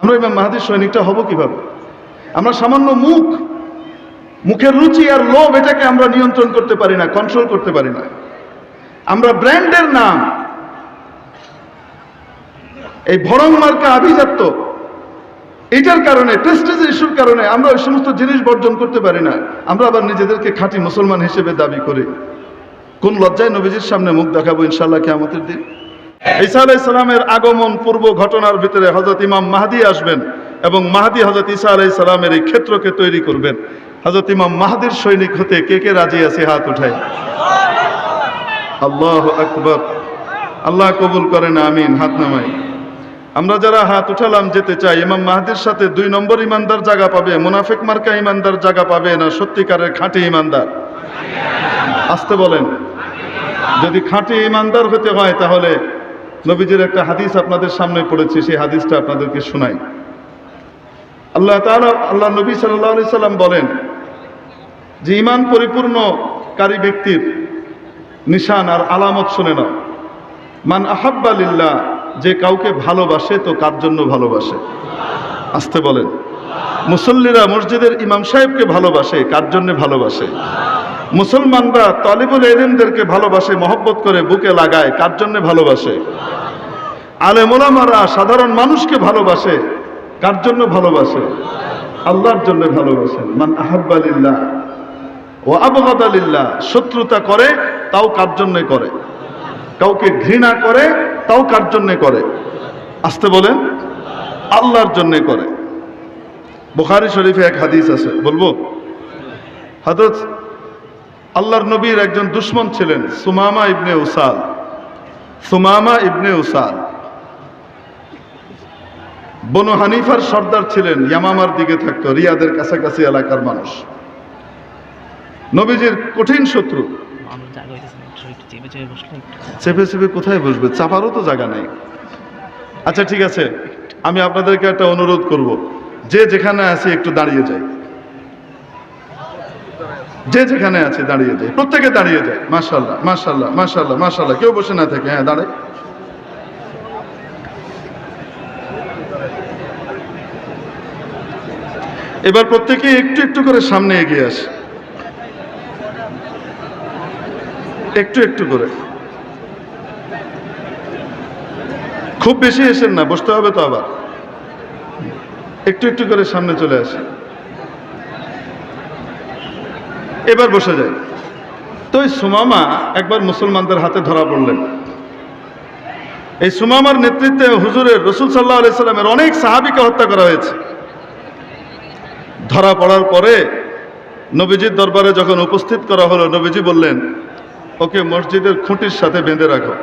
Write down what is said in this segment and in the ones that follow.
আমরা ইমাম মাহাদির সৈনিকটা হব কীভাবে? আমরা সামান্য মুখ, মুখের রুচি আর লোভ এটাকে আমরা নিয়ন্ত্রণ করতে পারি না কন্ট্রোল করতে পারি না। আমরা ব্র্যান্ডের নাম, এই ভরং মার্কা আভিজাত্য, এটার কারণে প্রেস্টিজ ইস্যুর কারণে আমরা ওই সমস্ত জিনিস বর্জন করতে পারি না। আমরা আবার নিজেদেরকে খাঁটি মুসলমান হিসেবে দাবি করি। কোন লজ্জায় নবীজির সামনে মুখ দেখাবো ইনশাল্লাহ কে আমাদের দিন? ঈসা আলাহ ইসলামের আগমন পূর্ব ঘটনার ভিতরে হজরত ইমাম মাহাদি আসবেন এবং মাহাদি হজরত ঈসা আলাহ ইসলামের এই ক্ষেত্রকে তৈরি করবেন। হজরত ইমাম মাহাদির সৈনিক হতে কে কে রাজি আছে হাত উঠায়? আল্লাহ আকবর। আল্লাহ কবুল করেন, আমিন, হাত নামাই। আমরা যারা হাত উঠালাম, যেতে চাই, ইমাম মাহাদির সাথে দুই নম্বর ইমানদার জায়গা পাবে, মুনাফেক মার্কা ইমানদার জায়গা পাবে না সত্যিকারের খাঁটি ইমানদার? আসতে বলেন। যদি খাঁটি ইমানদার হতে হয়, তাহলে নবীজির একটা হাদিস আপনাদের সামনে পড়েছি, সেই হাদিসটা আপনাদেরকে শোনাই। আল্লাহ আল্লাহ নবী আলাইহি সাল্লাম বলেন যে ইমান পরিপূর্ণকারী ব্যক্তির নিশান আর আলামত শুনে নাও। মান আহাব্বা লিল্লাহ, যে কাউকে ভালোবাসে তো কার জন্য ভালোবাসে? আসতে বলেন। মুসল্লিরা মসজিদের ইমাম সাহেবকে ভালোবাসে, কার জন্য ভালোবাসে? মুসলমানরা তলিবুল এলিমদেরকে ভালোবাসে, মহব্বত করে বুকে লাগায়। কার জন্যে ভালোবাসে? আলেমোলামারা সাধারণ মানুষকে ভালোবাসে। কার জন্য ভালোবাসে? আল্লাহর জন্য ভালোবাসেন মান আহাব্বালিল্লাহ ও আবগাদালিল্লাহ শত্রুতা করে, তাও কার জন্য করে? কাউকে ঘৃণা করে, তাও কার জন্যে করে? আসতে বলেন, আল্লাহর জন্যে করে। বুখারি শরীফে এক হাদিস আছে, বলব? হযরত আল্লাহর নবীর একজন দুশ্মন ছিলেন সুমামা ইবনে উসাল। সুমামা ইবনে উসাল। বনু হানিফার সর্দার ছিলেন, ইয়ামামার দিকে থাকতো, রিয়াদের কাছাকাছি এলাকার মানুষ। নবীজির কঠিন শত্রু। চেপে চেপে কোথায় বসবে? চাপারও তো জায়গা নেই। আচ্ছা ঠিক আছে, আমি আপনাদেরকে একটা অনুরোধ করব। যে যেখানে আছে একটু দাঁড়িয়ে যায়। যে যেখানে আছে, দাঁড়িয়ে যায়। প্রত্যেকে দাঁড়িয়ে যায়। মাশাল্লাহ মাশাল্লাহ মাশাল্লাহ মাশাল্লাহ কেউ বসে না থাকে। হ্যাঁ দাঁড়ায় এবার প্রত্যেকে একটু একটু করে সামনে এগিয়ে আসে। একটু একটু করে। খুব বেশি এসেন না, বসতে হবে তো আবার। একটু একটু করে সামনে চলে আসে এবার বসে যায় তো এই সুমামা একবার মুসলমানদের হাতে ধরা পড়লেন। এই সুমামার নেতৃত্বে হুজুরের রসুল সাল্লাহ আলাইসাল্লামের অনেক সাহাবিকে হত্যা করা হয়েছে। ধরা পড়ার পরে নবীজির দরবারে যখন উপস্থিত করা হলো, নবীজি বললেন, ওকে মসজিদের খুঁটির সাথে বেঁধে রাখো।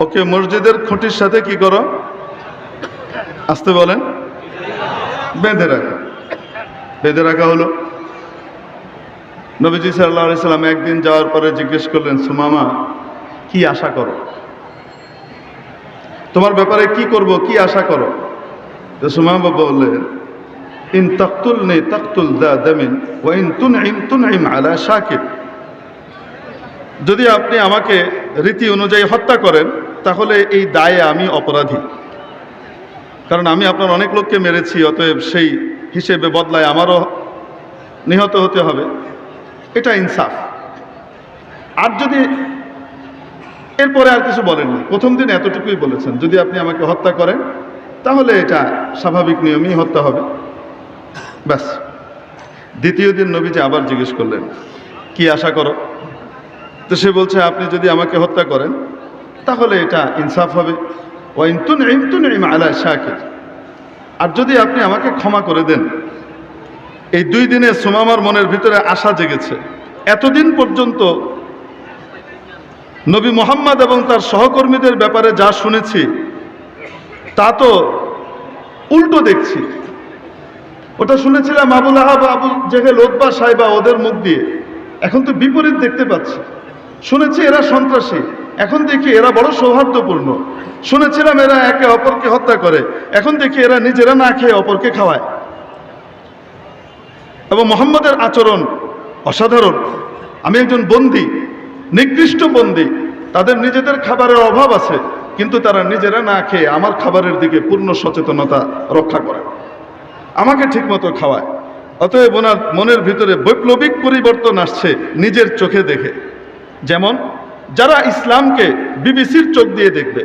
ওকে মসজিদের খুঁটির সাথে কি করো? আসতে বলেন। বেঁধে রাখো। বেঁধে রাখা হলো। নবীজি সাল্লাহ সাল্লাম একদিন যাওয়ার পরে জিজ্ঞেস করলেন, সুমামা, কি আশা করো? তোমার ব্যাপারে কি করব, কি আশা করো? তো সুমামা বললেন, ইন তাকতুল নেই তাকতুল দা দামিন ও ইন তুনইম তুনইম আলা শাকির যদি আপনি আমাকে রীতি অনুযায়ী হত্যা করেন, তাহলে এই দায়ে আমি অপরাধী। কারণ আমি আপনার অনেক লোককে মেরেছি, অতএব সেই হিসেবে বদলায়, আমারও নিহত হতে হবে। এটা ইনসাফ। আর যদি এরপরে আর কিছু বলেননি প্রথম দিন এতটুকুই বলেছেন, যদি আপনি আমাকে হত্যা করেন, তাহলে এটা স্বাভাবিক নিয়মেই হত্যা হবে। ব্যাস। দ্বিতীয় দিন নবীজি আবার জিজ্ঞেস করলেন, কি আশা করো? তো সে বলছে, আপনি যদি আমাকে হত্যা করেন, তাহলে এটা ইনসাফ হবে। ও ইন্তুন ইন্তুন আলা শাকির। আর যদি আপনি আমাকে ক্ষমা করে দেন, এই দুই দিনে সুমামার মনের ভিতরে আশা জেগেছে। এতদিন পর্যন্ত নবী মোহাম্মদ এবং তার সহকর্মীদের ব্যাপারে যা শুনেছি, তা তো উল্টো দেখছি। ওটা শুনেছিলাম আবুল আহাব, আবুল জেহেল ওদবা সাহেবা ওদের মুখ দিয়ে। এখন তো বিপরীত দেখতে পাচ্ছি। শুনেছি এরা সন্ত্রাসী। এখন দেখি এরা বড় সৌহার্দ্যপূর্ণ। শুনেছিলাম এরা একে অপরকে হত্যা করে। এখন দেখি এরা নিজেরা না খেয়ে অপরকে খাওয়ায়। এবং মোহাম্মদের আচরণ অসাধারণ। আমি একজন বন্দি, নিকৃষ্ট বন্দি। তাদের নিজেদের খাবারের অভাব আছে, কিন্তু তারা নিজেরা না খেয়ে আমার খাবারের দিকে পূর্ণ সচেতনতা রক্ষা করে। আমাকে ঠিকমতো খাওয়ায়। অতএব ওনার মনের ভিতরে বৈপ্লবিক পরিবর্তন আসছে নিজের চোখে দেখে। যেমন যারা ইসলামকে বিবিসির চোখ দিয়ে দেখবে,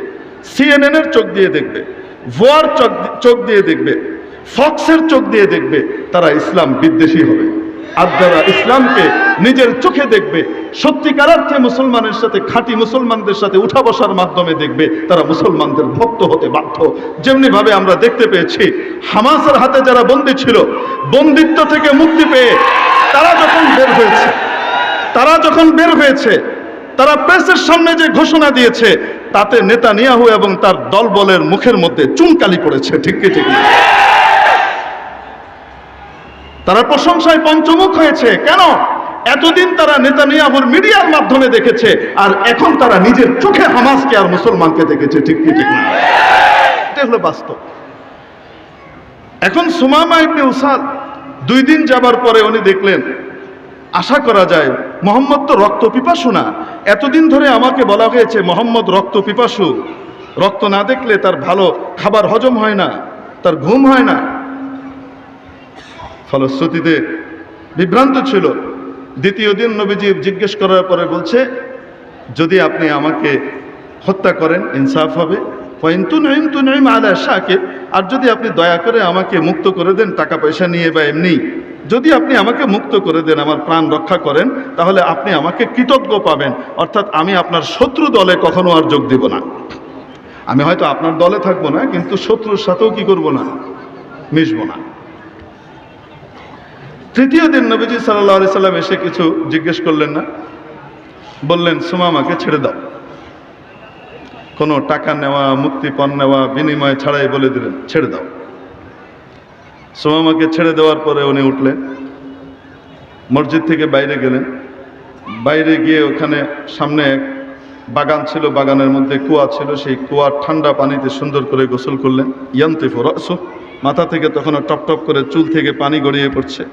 সিএনএনের চোখ দিয়ে দেখবে, ভোয়ার চোখ দিয়ে দেখবে, ফক্সের চোখ দিয়ে দেখবে, তারা ইসলাম বিদ্বেষী হবে। আর যারা ইসলামকে নিজের চোখে দেখবে সত্যিকার অর্থে মুসলমানের সাথে, খাঁটি মুসলমানদের সাথে উঠা বসার মাধ্যমে দেখবে, তারা মুসলমানদের ভক্ত হতে বাধ্য। যেমনি ভাবে আমরা দেখতে পেয়েছি, হামাসের হাতে যারা বন্দী ছিল, বন্দিত্ব থেকে মুক্তি পেয়ে তারা যখন বের হয়েছে, তারা যখন বের হয়েছে তারা প্রেসের সামনে যে ঘোষণা দিয়েছে, তাতে নেতানিয়াহু এবং তার দলবলের মুখের মধ্যে চুনকালি পড়েছে ঠিক কি, ঠিক তারা প্রশংসায় পঞ্চমুখ হয়েছে। কেন? এতদিন তারা নেতানিয়াহুর মিডিয়ার মাধ্যমে দেখেছে, আর এখন তারা নিজের চোখে হামাসকে আর মুসলমানকে দেখেছে। ঠিক কি, ঠিক এটা হলো বাস্তব। এখন সুমামা ইবনে উসাদ দুই দিন যাবার পরে উনি দেখলেন আশা করা যায়, মোহাম্মদ তো রক্ত পিপাসু না। এতদিন ধরে আমাকে বলা হয়েছে, মোহাম্মদ রক্ত পিপাসু। রক্ত না দেখলে তার ভালো খাবার হজম হয় না, তার ঘুম হয় না। ফলশ্রুতিতে বিভ্রান্ত ছিল। দ্বিতীয় দিন নবীজি জিজ্ঞেস করার পরে বলছে, যদি আপনি আমাকে হত্যা করেন, ইনসাফ হবে। পয়েন্তু নইম তু নইম আলা শাকে আর যদি আপনি দয়া করে আমাকে মুক্ত করে দেন টাকা পয়সা নিয়ে বা এমনি যদি আপনি আমাকে মুক্ত করে দেন, আমার প্রাণ রক্ষা করেন, তাহলে আপনি আমাকে কৃতজ্ঞ পাবেন। অর্থাৎ আমি আপনার শত্রু দলে কখনো আর যোগ দিব না। আমি হয়তো আপনার দলে থাকব না, কিন্তু শত্রুর সাথেও কি করব না? মিশবো না। তৃতীয় দিন নবীজি সাল্লাহ আলি সাল্লাম এসে কিছু জিজ্ঞেস করলেন না? বললেন সুমামাকে ছেড়ে দাও। কোনো টাকা নেওয়া মুক্তিপণ নেওয়া, বিনিময় ছাড়াই বলে দিলেন, ছেড়ে দাও। সুমামাকে ছেড়ে দেওয়ার পরে উনি উঠলেন। মসজিদ থেকে বাইরে গেলেন। বাইরে গিয়ে ওখানে সামনে বাগান ছিল, বাগানের মধ্যে কুয়া ছিল। সেই কুয়ার ঠান্ডা পানিতে সুন্দর করে গোসল করলেন। ইয়ান্তিফু রসু। মাথা থেকে তখন টপ টপ করে চুল থেকে পানি গড়িয়ে পড়ছে।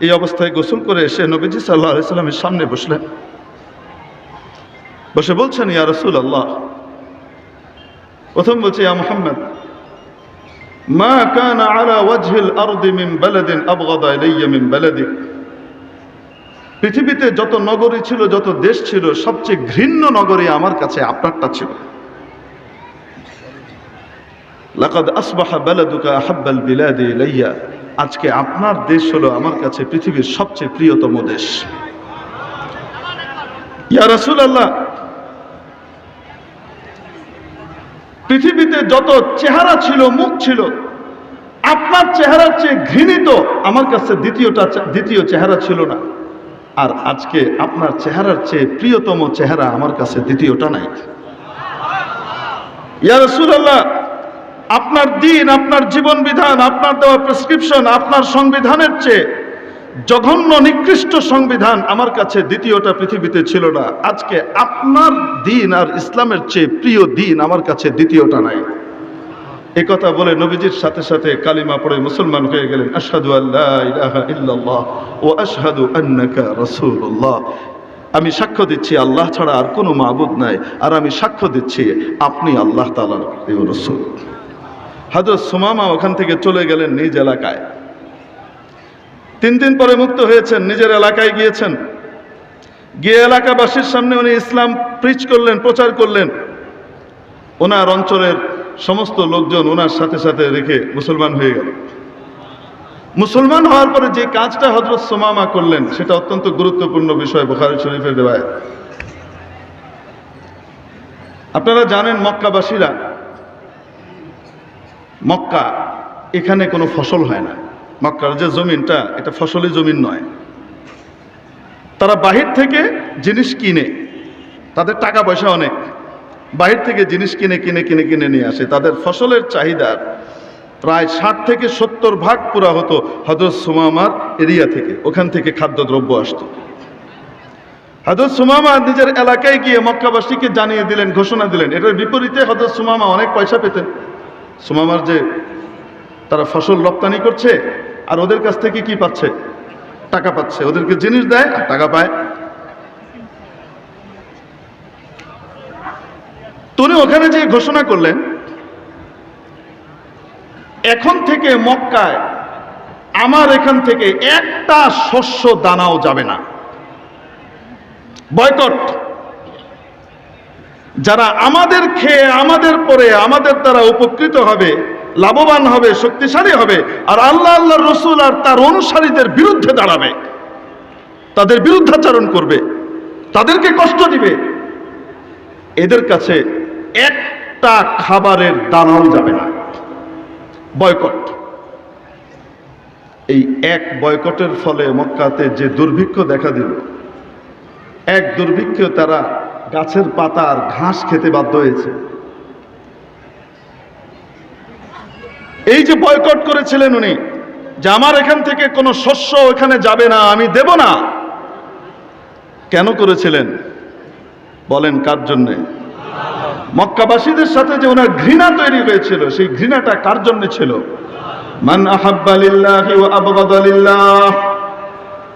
এই অবস্থায় গোসল করে এসে নবীজি সাল্লাহ সাল্লামের সামনে বসলেন। বসে বলছেন, ইয়া রসুল আল্লাহ প্রথম বলছে, ইয়া মোহাম্মদ। মা কান আলা ওয়াজহিল আরদি মিন বালাদিন আবগাদা ইলাইয়া মিন বালাদিক। পৃথিবীতে যত নগরী ছিল, যত দেশ ছিল, সবচেয়ে ঘৃণ্য নগরী আমার কাছে আপনারটা ছিল। লাকাদ আসবাহা বালাদুকা আহাব্বাল বিলাদি ইলাইয়া। আজকে আপনার দেশ হলো আমার কাছে পৃথিবীর সবচেয়ে প্রিয়তম দেশ। ইয়া রাসূলুল্লাহ পৃথিবীতে যত চেহারা ছিল, মুখ ছিল, আপনার চেহারার চেয়ে ঘৃণিত আমার কাছে দ্বিতীয়টা দ্বিতীয় চেহারা ছিল না। আর আজকে আপনার চেহারার চেয়ে প্রিয়তম চেহারা আমার কাছে দ্বিতীয়টা নাই। আপনার দিন, আপনার জীবন বিধান, আপনার দেওয়া প্রেসক্রিপশন, আপনার সংবিধানের চেয়ে জঘন্য নিকৃষ্ট সংবিধান আমার কাছে দ্বিতীয়টা পৃথিবীতে ছিল না। আজকে আপনার দিন আর ইসলামের চেয়ে প্রিয় দিন আমার কাছে দ্বিতীয়টা নাই। কথা বলে নবীজির সাথে সাথে কালিমা পড়ে মুসলমান হয়ে গেলেন। আশহাদু আল্লাহ ইল্লাল্লাহ ও আশহাদু আন্নাকা রাসূলুল্লাহ। আমি সাক্ষ্য দিচ্ছি, আল্লাহ ছাড়া আর কোনো মাবুদ নাই। আর আমি সাক্ষ্য দিচ্ছি, আপনি আল্লাহ তাআলার রসুল। হযরত সুমামা ওখান থেকে চলে গেলেন নিজ এলাকায়। তিন দিন পরে মুক্ত হয়েছেন, নিজের এলাকায় গিয়েছেন। গিয়ে এলাকাবাসীর সামনে উনি ইসলাম প্রিচ করলেন, প্রচার করলেন। ওনার অঞ্চলের সমস্ত লোকজন ওনার সাথে সাথে রেখে মুসলমান হয়ে গেল। মুসলমান হওয়ার পরে যে কাজটা হজরত সোমামা করলেন, সেটা অত্যন্ত গুরুত্বপূর্ণ বিষয় বুখারী শরীফের রেবায়ত আপনারা জানেন মক্কাবাসীরা, মক্কা এখানে কোনো ফসল হয় না। মক্কার যে জমিনটা, এটা ফসলি জমিন নয়। তারা বাহির থেকে জিনিস কিনে, তাদের টাকা পয়সা অনেক। বাহির থেকে জিনিস কিনে কিনে কিনে কিনে নিয়ে আসে। তাদের ফসলের চাহিদার প্রায় ষাট থেকে সত্তর ভাগ পুরা হতো হজরত সুমামার এরিয়া থেকে। ওখান থেকে খাদ্যদ্রব্য আসতো। হজরত সুমামা নিজের এলাকায় গিয়ে মক্কাবাসীকে জানিয়ে দিলেন, ঘোষণা দিলেন। এটার বিপরীতে হজরত সুমামা অনেক পয়সা পেতেন। সুমামার যে তারা ফসল রপ্তানি করছে আর ওদের কাছ থেকে কি পাচ্ছে? টাকা পাচ্ছে। ওদেরকে জিনিস দেয় আর টাকা পায়। তো উনি ওখানে যে ঘোষণা করলেন, এখন থেকে মক্কায় আমার এখান থেকে একটা শস্য দানাও যাবে না। বয়কট। যারা আমাদের খেয়ে, আমাদের পরে, আমাদের দ্বারা উপকৃত হবে লাভবান হবে, শক্তিশালী হবে, আর আল্লাহ আল্লাহ রসুল আর তার অনুসারীদের বিরুদ্ধে দাঁড়াবে। তাদের বিরুদ্ধাচরণ করবে, তাদেরকে কষ্ট দিবে। এদের কাছে একটা খাবারের দানাও যাবে না। বয়কট। এই এক বয়কটের ফলে মক্কাতে যে দুর্ভিক্ষ দেখা দিল, এক দুর্ভিক্ষ তারা গাছের পাতা আর ঘাস খেতে বাধ্য হয়েছে। এই যে বয়কট করেছিলেন উনি, যে আমার এখান থেকে কোনো শস্য ওখানে যাবে না, আমি দেব না। কেন করেছিলেন? বলেন কার জন্যে? মক্কাবাসীদের সাথে যে ওনার ঘৃণা তৈরি হয়েছিল, সেই ঘৃণাটা কার জন্য ছিল? মান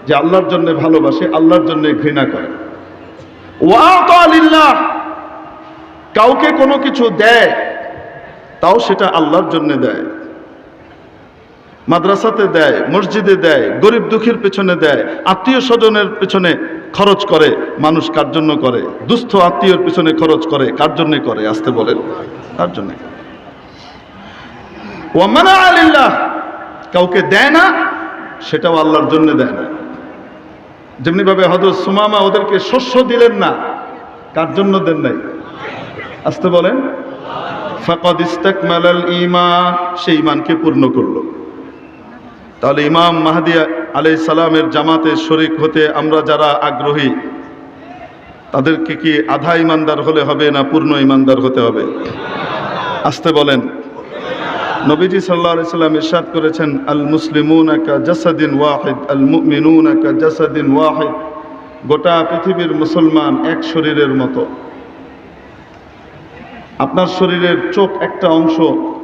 যে আল্লাহর জন্য ভালোবাসে, আল্লাহর জন্য ঘৃণা করে। ওয়া কাউকে কোনো কিছু দেয়, তাও সেটা আল্লাহর জন্য দেয়। মাদ্রাসাতে দেয়, মসজিদে দেয়, গরিব দুঃখীর পেছনে দেয়, আত্মীয় স্বজনের পেছনে খরচ করে, মানুষ কার জন্য করে? দুস্থ আত্মীয়র পেছনে খরচ করে, কার জন্য করে? আসতে বলেন, কার জন্য? ওয়ামানা আলিল্লাহ, কাউকে দেয় না, সেটাও আল্লাহর জন্য দেয় না। যেমনি ভাবে হজরত সুমামা ওদেরকে শস্য দিলেন না, কার জন্য দেন নাই? আসতে বলেন, ফাকাদ ইস্তাকমালাল ঈমান সেই ঈমানকে পূর্ণ করল। তাহলে ইমাম মাহাদি আলাই সালামের জামাতে শরিক হতে আমরা যারা আগ্রহী, তাদেরকে কি আধা ইমানদার হলে হবে না পূর্ণ ইমানদার হতে হবে? আসতে বলেন। নবীজি সাল্লাহ সাল্লাম ইরশাদ করেছেন, আল মুসলিমুন কা জাসাদিন ওয়াহিদ, আল মুমিনুন কা জাসাদিন ওয়াহিদ। গোটা পৃথিবীর মুসলমান এক শরীরের মতো। আপনার শরীরের চোখ একটা অংশ,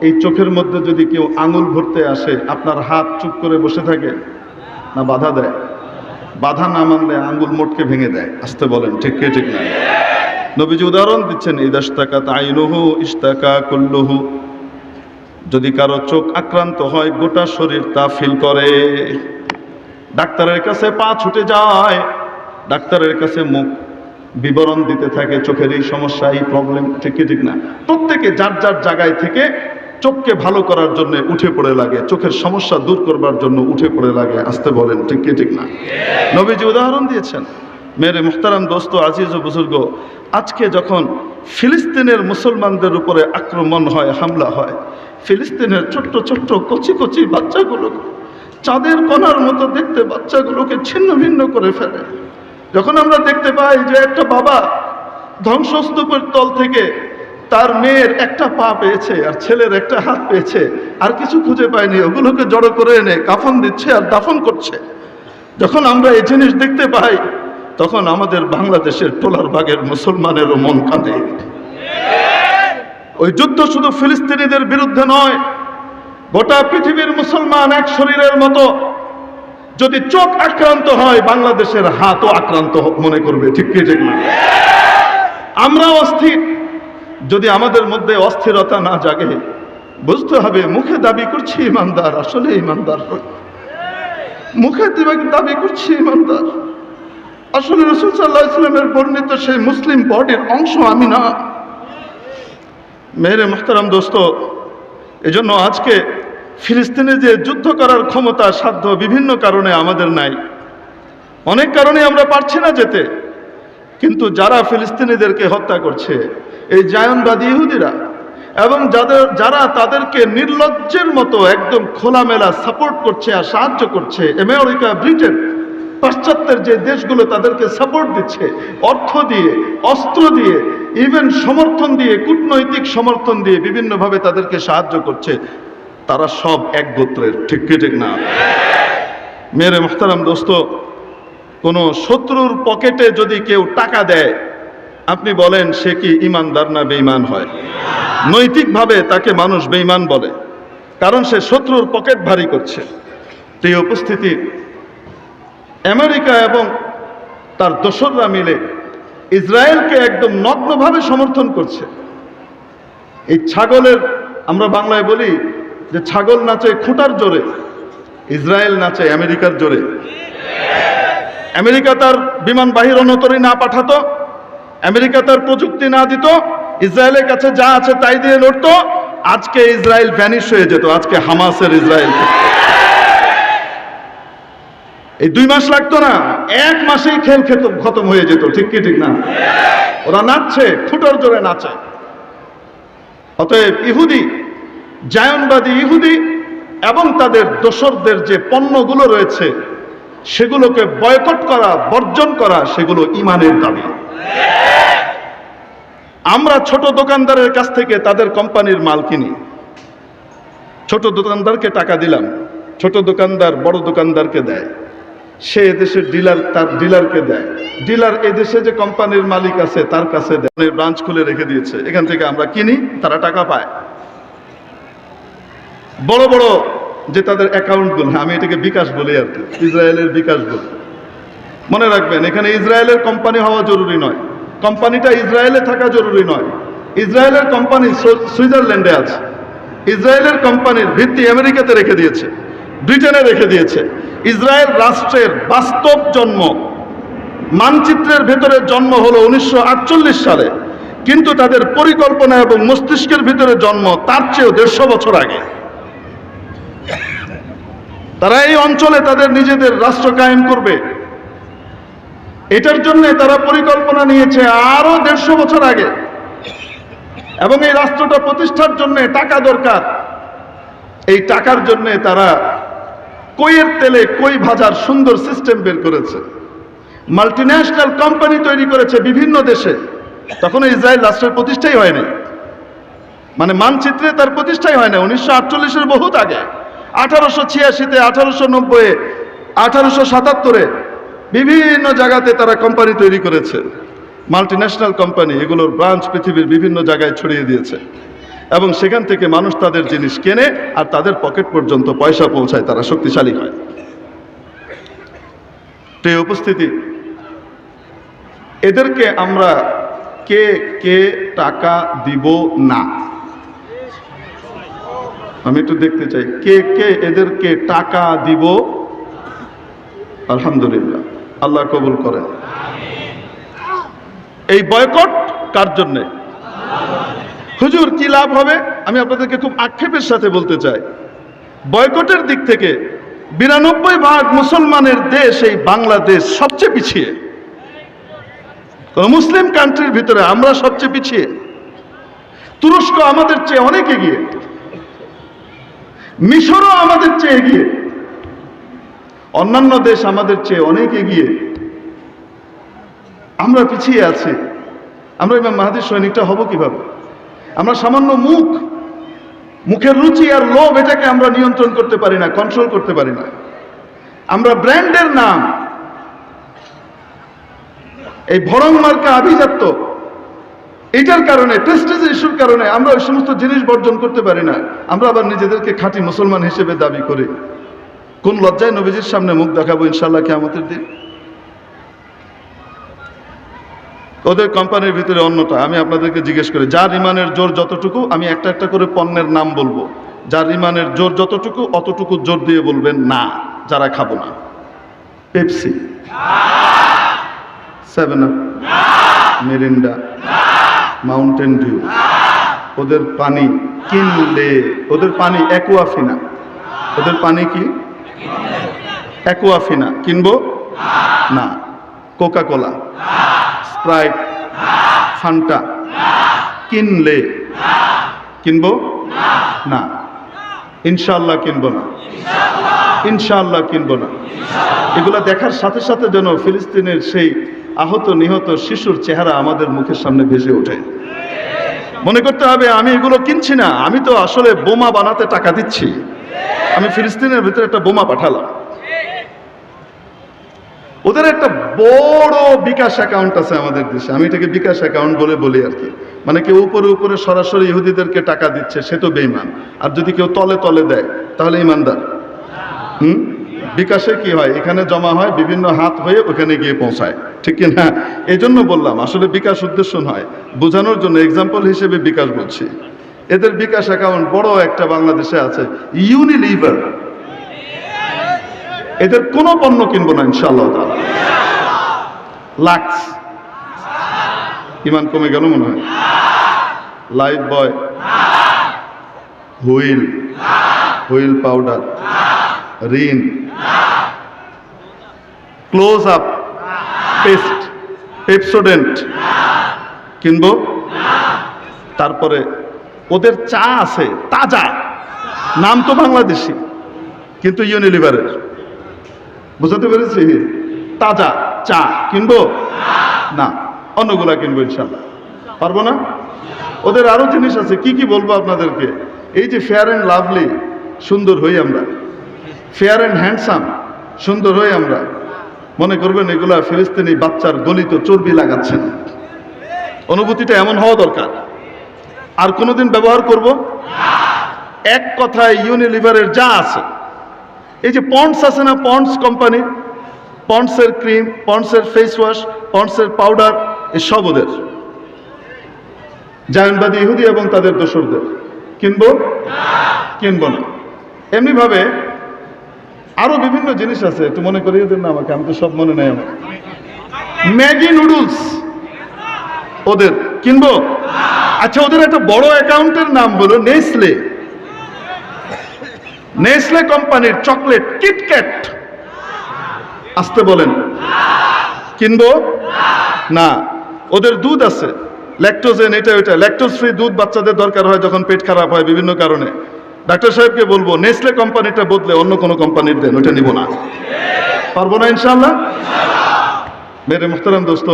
এই চোখের মধ্যে যদি কেউ আঙুল ভরতে আসে, আপনার হাত চুপ করে বসে থাকে, না বাধা দেয়? বাধা না মানলে আঙ্গুল মোটকে ভেঙে দেয়, আসতে বলেন, ঠিক কে, ঠিক না? নবীজি উদাহরণ দিচ্ছেন ইদাস্তাকা তাইনুহু ইস্তাকা কুল্লুহু। যদি কারও চোখ আক্রান্ত হয়, গোটা শরীর তা ফিল করে। ডাক্তারের কাছে পা ছুটে যায়, ডাক্তারের কাছে মুখ বিবরণ দিতে থাকে, চোখের এই সমস্যা, এই প্রবলেম ঠিক ঠিক না? প্রত্যেকে যার যার জায়গায় থেকে চোখকে ভালো করার জন্য উঠে পড়ে লাগে, চোখের সমস্যা দূর করবার জন্য উঠে পড়ে লাগে, আসতে বলেন, ঠিক ঠিক না? নবীজি উদাহরণ দিয়েছেন, মেরে মুখতারাম দোস্ত, আজিজ ও বুজুর্গ, আজকে যখন ফিলিস্তিনের মুসলমানদের উপরে আক্রমণ হয়, হামলা হয়, ফিলিস্তিনের ছোট্ট ছোট্ট, কচি কচি বাচ্চাগুলো চাঁদের কণার মতো দেখতে বাচ্চাগুলোকে ছিন্ন ভিন্ন করে ফেলে। যখন আমরা দেখতে পাই যে একটা বাবা ধ্বংসস্তূপের তল থেকে তার মেয়ের একটা পা পেয়েছে আর ছেলের একটা হাত পেয়েছে, আর কিছু খুঁজে পায়নি, ওগুলোকে জড়ো করে এনে কাফন দিচ্ছে আর দাফন করছে। যখন আমরা এই জিনিস দেখতে পাই, তখন আমাদের বাংলাদেশের টোলার বাগের মুসলমানেরও মন কাঁদে। ওই যুদ্ধ শুধু ফিলিস্তিনিদের বিরুদ্ধে নয়, গোটা পৃথিবীর মুসলমান এক শরীরের মতো যদি চোখ আক্রান্ত হয়, বাংলাদেশের হাতও আক্রান্ত মনে করবে। ঠিক কি, ঠিক না? আমরা অস্থির। যদি আমাদের মধ্যে অস্থিরতা না জাগে, বুঝতে হবে, মুখে দাবি করছি, ইমানদার। আসলে ইমানদার। মুখে দিবা- করছি, ইমানদার। আসলে রসুল সাল্লাহ ইসলামের বর্ণিত সেই মুসলিম বডির অংশ আমি না। মেরে মোহতারাম দোস্ত, এজন্য আজকে ফিলিস্তিনে যে যুদ্ধ করার ক্ষমতা, সাধ্য বিভিন্ন কারণে আমাদের নাই। অনেক কারণে আমরা পারছি না যেতে। কিন্তু যারা ফিলিস্তিনিদেরকে হত্যা করছে, এই জায়নবাদী ইহুদিরা এবং যাদের, যারা তাদেরকে নির্লজ্জের মতো একদম খোলামেলা সাপোর্ট করছে আর সাহায্য করছে, আমেরিকা, ব্রিটেন, পাশ্চাত্যের যে দেশগুলো তাদেরকে সাপোর্ট দিচ্ছে, অর্থ দিয়ে, অস্ত্র দিয়ে ইভেন সমর্থন দিয়ে, কূটনৈতিক সমর্থন দিয়ে বিভিন্নভাবে তাদেরকে সাহায্য করছে তারা সব এক গোত্রের, ঠিক কি, ঠিক না? মেরে মোহতারাম দোস্ত, কোনো শত্রুর পকেটে যদি কেউ টাকা দেয়, আপনি বলেন সে কি ইমানদার না বেঈমান হয়? নৈতিকভাবে তাকে মানুষ বেঈমান বলে, কারণ সে শত্রুর পকেট ভারী করছে। তো এই উপস্থিতি, আমেরিকা এবং তার দোসররা মিলে ইসরায়েলকে একদম নগ্নভাবে সমর্থন করছে। এই ছাগলের আমরা বাংলায় বলি যে ছাগল নাচে খুঁটার জোরে, ইসরায়েল নাচে আমেরিকার জোরে। আমেরিকা তার বিমান বাহির অনতরী না পাঠাতো, আমেরিকা তার প্রযুক্তি না দিত, ইসরায়েলের কাছে যা আছে তাই দিয়ে লড়তো, আজকে ইসরায়েল ভ্যানিশ হয়ে যেত, আজকে হামাসের ইসরায়েল। এই দুই মাস লাগতো না, এক মাসেই খেল খেত, খতম হয়ে যেত, ঠিক কি, ঠিক না? ওরা নাচছে ফুটোর জোরে নাচে। অতএব ইহুদি জায়নবাদী ইহুদি এবং তাদের দোসরদের যে পণ্যগুলো রয়েছে, সেগুলোকে বয়কট করা, বর্জন করা, সেগুলো ইমানের দাবি। আমরা ছোট দোকানদারের কাছ থেকে তাদের কোম্পানির মাল কিনি। ছোট দোকানদারকে টাকা দিলাম, ছোট দোকানদার বড় দোকানদারকে দেয়। সে এদেশের ডিলার, তার ডিলারকে দেয়। ডিলার এদেশে যে কোম্পানির মালিক আছে, তার কাছে দেয়। ব্রাঞ্চ খুলে রেখে দিয়েছে। এখান থেকে আমরা কিনি, তারা টাকা পায়। বড় বড় যে তাদের অ্যাকাউন্টগুলো আমি এটাকে বিকাশ বলি আর কি, ইসরায়েলের বিকাশ বলি। মনে রাখবেন, এখানে ইসরায়েলের কোম্পানি হওয়া জরুরি নয়। কোম্পানিটা ইসরায়েলে থাকা জরুরি নয়। ইসরায়েলের কোম্পানি সুইজারল্যান্ডে আছে। ইসরায়েলের কোম্পানির ভিত্তি আমেরিকাতে রেখে দিয়েছে, ব্রিটেনে রেখে দিয়েছে। ইসরায়েল রাষ্ট্রের বাস্তব জন্ম, মানচিত্রের ভেতরে জন্ম হলো উনিশশো আটচল্লিশ সালে। কিন্তু তাদের পরিকল্পনা এবং মস্তিষ্কের ভিতরে জন্ম তার চেয়েও দেড়শো বছর আগে। তারা এই অঞ্চলে তাদের নিজেদের রাষ্ট্র কায়েম করবে। এটার জন্য তারা পরিকল্পনা নিয়েছে আরও দেড়শো বছর আগে। এবং এই রাষ্ট্রটা প্রতিষ্ঠার জন্য টাকা দরকার। এই টাকার জন্য তারা কইয়ের তেলে কই ভাজার সুন্দর সিস্টেম বের করেছে। মাল্টিন্যাশনাল কোম্পানি তৈরি করেছে বিভিন্ন দেশে। তখন ইসরায়েল রাষ্ট্রের প্রতিষ্ঠাই হয়নি। মানে মানচিত্রে তার প্রতিষ্ঠাই হয় না উনিশশো আটচল্লিশের বহুত আগে। আঠারোশো ছিয়াশিতে, আঠারোশো নব্বই আঠারোশো সাতাত্তরে বিভিন্ন জায়গাতে তারা কোম্পানি তৈরি করেছে। মাল্টিন্যাশনাল কোম্পানি, এগুলোর ব্রাঞ্চ পৃথিবীর বিভিন্ন জায়গায় ছড়িয়ে দিয়েছে। এবং সেখান থেকে মানুষ তাদের জিনিস কেনে আর তাদের পকেট পর্যন্ত পয়সা পৌঁছায়, তারা শক্তিশালী হয়। তো এই উপস্থিতি। এদেরকে আমরা কে কে টাকা দিব না? আমি একটু দেখতে চাই। কে কে এদেরকে টাকা দিব? আলহামদুলিল্লাহ। আল্লাহ কবুল করেন। এই বয়কট কার জন্যে? হুজুর, কি লাভ হবে? আমি আপনাদেরকে খুব আক্ষেপের সাথে বলতে চাই। বয়কটের দিক থেকে বিরানব্বই ভাগ মুসলমানের দেশ এই বাংলাদেশ সবচেয়ে পিছিয়ে। মুসলিম কান্ট্রির ভিতরে আমরা সবচেয়ে পিছিয়ে। তুরস্ক আমাদের চেয়ে অনেক এগিয়ে। মিশরও আমাদের চেয়ে এগিয়ে। অন্যান্য দেশ আমাদের চেয়ে অনেক এগিয়ে। আমরা পিছিয়ে আছি। আমরা ইমাম মাহাদির সৈনিকটা হব কীভাবে? আমরা সামান্য মুখ, মুখের রুচি আর লোভ এটাকে আমরা নিয়ন্ত্রণ করতে পারি না কন্ট্রোল করতে পারি না। আমরা ব্র্যান্ডের নাম। এই ভরং মার্কা আভিজাত্য এটার কারণে প্রেস্টিজ ইস্যুর কারণে আমরা ওই সমস্ত জিনিস বর্জন করতে পারি না। আমরা আবার নিজেদেরকে খাঁটি মুসলমান হিসেবে দাবি করি। কোন লজ্জায় নবীজির সামনে মুখ দেখাবো ইনশাল্লাহ কে কেমতের দিন? ওদের কোম্পানির ভিতরে অন্যটা আমি আপনাদেরকে জিজ্ঞেস করি যার ইমানের জোর যতটুকু আমি একটা একটা করে পণ্যের নাম বলব। যার ইমানের জোর যতটুকু অতটুকু জোর দিয়ে বলবেন না যারা খাব না। Pepsi. Seven Up. Mirinda. Mountain Dew ওদের পানি কিনলে, ওদের পানি অ্যাকুয়াফিনা ওদের পানি কি? অ্যাকুয়াফিনা কিনবো? না। কোকা কোলা স্প্রাইট ফান্টা কিনলে। কিনবো? না। ইনশাল্লাহ কিনবো না। ইনশাল্লাহ কিনবো না। এগুলা দেখার সাথে সাথে যেন ফিলিস্তিনের সেই আহত নিহত শিশুর চেহারা আমাদের মুখের সামনে ভেসে ওঠে। মনে করতে হবে, আমি এগুলো কিনছি না, আমি তো আসলে বোমা বানাতে টাকা দিচ্ছি। আমি ফিলিস্তিনের ভিতরে একটা বোমা পাঠালাম। ওদের একটা বড় বিকাশ অ্যাকাউন্ট আছে আমাদের দেশে, আমি এটাকে বিকাশ অ্যাকাউন্ট বলে বলি আর কি। মানে কেউ উপরে উপরে সরাসরি ইহুদিদেরকে টাকা দিচ্ছে, সে তো বেইমান আর যদি কেউ তলে তলে দেয়, তাহলে ইমানদার। হুম? বিকাশে কি হয়? এখানে জমা হয়, বিভিন্ন হাত হয়ে ওখানে গিয়ে পৌঁছায়। ঠিক কি না এই জন্য বললাম, আসলে বিকাশ উদ্দেশ্য নয়, বোঝানোর জন্য এক্সাম্পল হিসেবে বিকাশ বলছি। এদের বিকাশ অ্যাকাউন্ট বড় একটা বাংলাদেশে আছে ইউনিলিভার এদের কোনো পণ্য কিনবো না, ইনশাআল্লাহ তাআলা। লাক্স ইমান কমে গেল মনে হয়। Lifebuoy Wheel Wheel powder Rin Closeup. Paste. Pepsodent কিনবো? তারপরে ওদের চা আছে, তাজা। নাম তো বাংলাদেশি, কিন্তু ইউনিলিভারের বুঝাতে পেরেছি? তাজা চা কিনবো? না, অন্যগুলা কিনবো ইনশাল্লাহ। পারব না? ওদের আরও জিনিস আছে, কি কি বলব আপনাদেরকে? এই যে ফেয়ার অ্যান্ড লাভলি সুন্দর হই আমরা। ফেয়ার অ্যান্ড হ্যান্ডসাম সুন্দর হই আমরা। মনে করবেন এগুলা ফিলিস্তিনি বাচ্চার গলিত চর্বি লাগাচ্ছেন। অনুভূতিটা এমন হওয়া দরকার। আর কোনোদিন ব্যবহার করব? এক কথায় ইউনিলিভারের যা আছে। এই যে পন্ডস আছে না, পন্ডস কোম্পানি, পন্ডসের ক্রিম, পন্ডসের ফেস ওয়াশ পন্ডসের পাউডার এসব ওদের। জায়নবাদী ইহুদি এবং তাদের দোসরদের। কিনবো? কিনবো না। এমনিভাবে আরও বিভিন্ন জিনিস আছে, একটু মনে করিয়ে দেন না আমাকে, আমি তো সব মনে নেই আমার। Maggi noodles. ওদের, কিনবো? আচ্ছা ওদের একটা বড় অ্যাকাউন্টের নাম হলো নেসলে। নেসলে কোম্পানির চকলেট কিটক্যাট। আসতে বলেন। কিনবো? না। ওদের দুধ আছে। ল্যাকটোজেন, এটা, ওইটা। ল্যাকটোজ ফ্রি দুধ বাচ্চাদের দরকার হয় যখন পেট খারাপ হয় বিভিন্ন কারণে। ডাক্তার সাহেবকে বলব, নেসলে কোম্পানিটা বদলে অন্য কোনো কোম্পানির দেন, ওইটা নিব না। পারব না ইনশাল্লাহ মেরে মুখতারাম দোস্ত,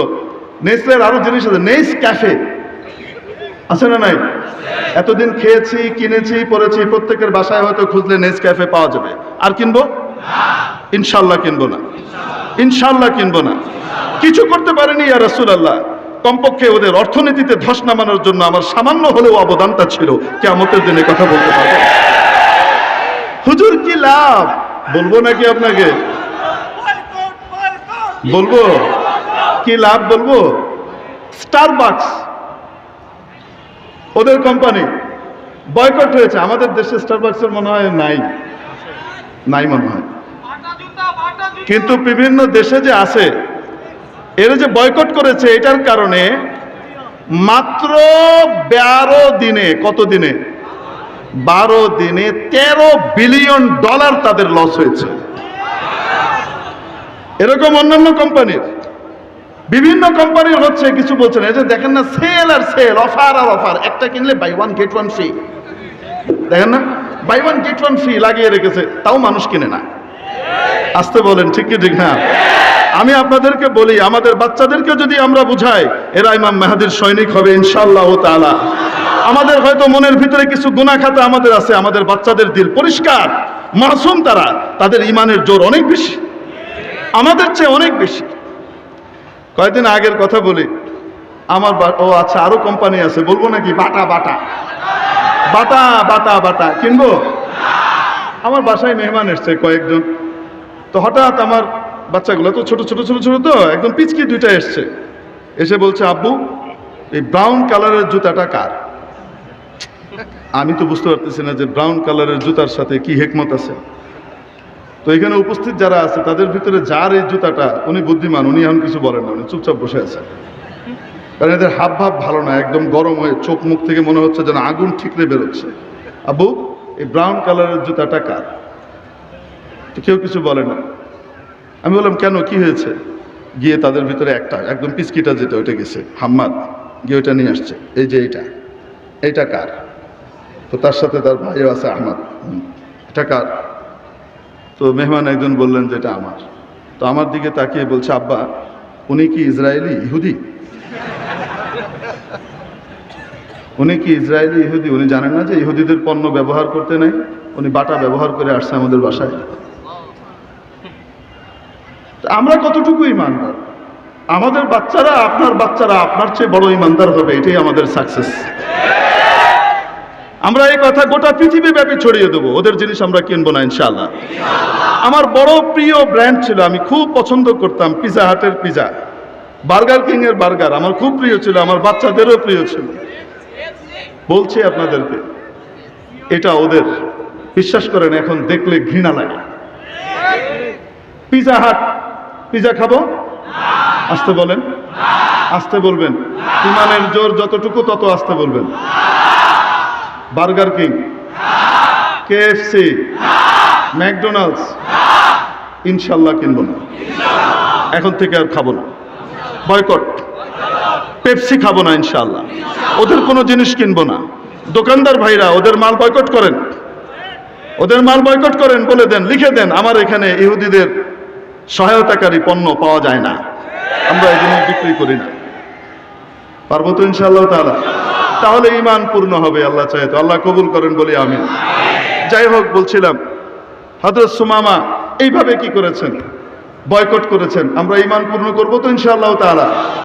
নেসলের আরও জিনিস আছে, নেস ক্যাফে। আছে না নাই? এতদিন খেয়েছি, কিনেছি পড়েছি প্রত্যেকের বাসায় হয়তো খুঁজলে নেস ক্যাফে পাওয়া যাবে। আর কিনবো? ইনশাল্লাহ কিনবো না। ইনশাল্লাহ কিনবো না। কিছু করতে পারেনি ইয়া রাসূলুল্লাহ। কমপক্ষে ওদের অর্থনীতিতে ধস নামানোর জন্য আমার সামান্য হলেও অবদানটা ছিল। কেমতের দিনে কথা বলতে পারব। হুজুর, কি লাভ? বলব নাকি আপনাকে? বলব? কি লাভ বলব? স্টারবাকস ওদের কোম্পানি বয়কট হয়েছে। আমাদের দেশে স্টারবাকসের মনে হয় নাই। নাই মনে হয়। কিন্তু বিভিন্ন দেশে যে আছে এরা যে বয়কট করেছে, এটার কারণে মাত্র বারো দিনে, কত দিনে? বারো দিনে তেরো বিলিয়ন ডলার তাদের লস হয়েছে। এরকম অন্যান্য কোম্পানির, বিভিন্ন কোম্পানির হচ্ছে, কিছু বলছেন, এই যে দেখেন না সেল আর সেল অফার আর অফার একটা কিনলে buy one get one free দেখেন না buy one get one free লাগিয়ে রেখেছে, তাও মানুষ কিনে না। আসতে বলেন, ঠিক কি, ঠিক না? আমি আপনাদেরকে বলি, আমাদের বাচ্চাদেরকে যদি আমরা বুঝাই, এরা ইমাম মেহাদির সৈনিক হবে ইনশাল্লাহ তাআলা। আমাদের হয়তো মনের ভিতরে কিছু গুণা খাতা আমাদের আছে, আমাদের বাচ্চাদের দিল পরিষ্কার। মাসুম তারা, তাদের ইমানের জোর অনেক বেশি। আমাদের চেয়ে অনেক বেশি। কয়েকদিন আগের কথা বলি, আমার ও আচ্ছা আরও কোম্পানি আছে, বলব নাকি? বাটা বাটা। বাটা বাটা বাটা। কিনবো? আমার বাসায় মেহমান এসছে কয়েকজন। তো হঠাৎ আমার বাচ্চাগুলো তো ছোট ছোট ছোট ছোট তো একদম পিচকি দুইটা এসছে। এসে বলছে, আব্বু, এই ব্রাউন কালারের জুতাটা কার? আমি তো বুঝতে পারতেছি না যে ব্রাউন কালারের জুতার সাথে কি হেকমত আছে। তো এখানে উপস্থিত যারা আছে, তাদের ভিতরে যার এই জুতাটা, উনি বুদ্ধিমান, উনি এখন কিছু বলেন না, উনি চুপচাপ বসে আছেন কারণ এদের হাব ভাব ভালো না, একদম গরম হয়ে চোখ মুখ থেকে মনে হচ্ছে যেন আগুন ঠিকরে বেরোচ্ছে। আবু এই ব্রাউন কালারের জুতাটা কার? তো কেউ কিছু বলে না। আমি বললাম, কেন? কি হয়েছে? গিয়ে তাদের ভিতরে একটা, একদম পিচকিটা যেটা, ওইটা গেছে। হাম্মাদ গিয়ে ওইটা নিয়ে আসছে। এই যে এইটা। এইটা কার? তো তার সাথে তার ভাইও আছে আহমদ। এটা কার? তো মেহমান একজন বললেন যে এটা আমার। তো আমার দিকে তাকিয়ে বলছে, আব্বা, উনি কি ইসরায়েলি, ইহুদি? উনি কি ইসরায়েলি, ইহুদি? উনি জানেন না যে ইহুদিদের পণ্য ব্যবহার করতে নাই? উনি বাটা ব্যবহার করে আসছে আমাদের বাসায়। আমরা কতটুকু ইমানদার? আমাদের বাচ্চারা, আপনার বাচ্চারা আপনার চেয়ে বড় ইমানদার হবে, এটাই আমাদের সাকসেস আমরা এই কথা গোটা পৃথিবী ব্যাপী ছড়িয়ে দেবো, ওদের জিনিস আমরা কিনবো না, ইনশাআল্লাহ। আমার বড় প্রিয় ব্র্যান্ড ছিল, আমি খুব পছন্দ করতাম পিজা হাটের পিজা বার্গার কিং এর বার্গার আমার খুব প্রিয় ছিল, আমার বাচ্চাদেরও প্রিয় ছিল। বলছি আপনাদেরকে, এটা ওদের, বিশ্বাস করেন, এখন দেখলে ঘৃণা লাগে। পিজা হাট পিজা খাব? আসতে বলেন। আসতে বলবেন। ইমানের জোর যতটুকু, তত আসতে বলবেন। Burger King. কেএফসি। ম্যাকডোনাল্ডস। ইনশাল্লাহ কিনব না। এখন থেকে আর খাব না। বয়কট। পেপসি খাব না ইনশাল্লাহ। ওদের কোনো জিনিস কিনবো না। দোকানদার ভাইরা, ওদের মাল বয়কট করেন। ওদের মাল বয়কট করেন, বলে দেন, লিখে দেন, আমার এখানে ইহুদিদের সহায়তাকারী পণ্য পাওয়া যায় না। আমরা এই জিনিস বিক্রি করি না। পারব তো ইনশাআল্লাহ তাহলে ইমান পূর্ণ হবে, আল্লাহ চাই তো। আল্লাহ কবুল করেন বলে আমি যাই হোক, বলছিলাম হজরত সুমামা এইভাবে কি করেছেন? বয়কট করেছেন। আমরা ইমান পূর্ণ করব তো ইনশাআল্লাহ তাআলা।